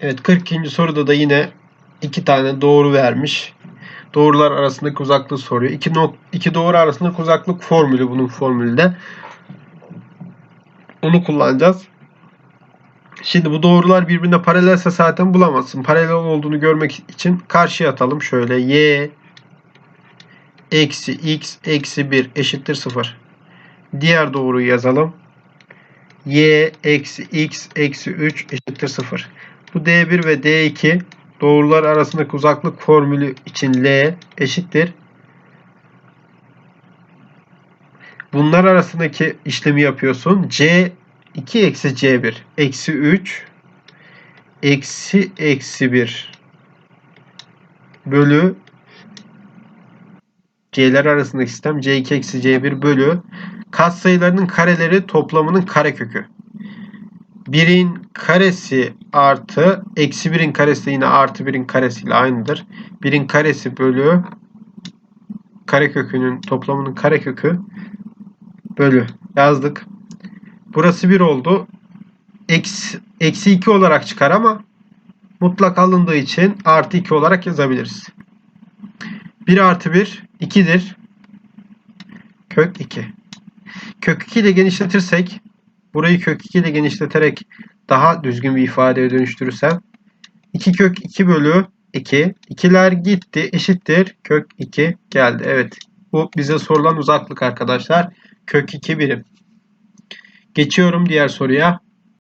Evet 42. soruda da yine iki tane doğru vermiş. Doğrular arasındaki uzaklığı soruyor. İki, nok iki doğru arasındaki uzaklık formülü bunun formülde. Onu kullanacağız. Şimdi bu doğrular birbirine paralelse zaten bulamazsın. Paralel olduğunu görmek için karşıya atalım. Şöyle y eksi x eksi 1 eşittir 0. Diğer doğruyu yazalım. y eksi x eksi 3 eşittir 0. Bu D1 ve D2 doğrular arasındaki uzaklık formülü için L eşittir. Bunlar arasındaki işlemi yapıyorsun. C 2 eksi C1 eksi 3 eksi eksi 1 bölü C'ler arasındaki sistem C2 eksi C1 bölü katsayılarının kareleri toplamının karekökü. 1'in karesi artı eksi 1'in karesi de yine artı 1'in karesiyle aynıdır. 1'in karesi bölü karekökünün toplamının karekökü bölü yazdık. Burası 1 oldu. Eksi, eksi 2 olarak çıkar ama mutlak alındığı için artı 2 olarak yazabiliriz. 1 artı 1 2'dir. Kök 2. Kök 2 ile genişletirsek burayı kök 2 ile genişleterek daha düzgün bir ifadeye dönüştürürsem 2 kök 2 bölü 2. 2'ler gitti eşittir. Kök 2 geldi. Evet. Bu bize sorulan uzaklık arkadaşlar. Kök 2 birim. Geçiyorum diğer soruya.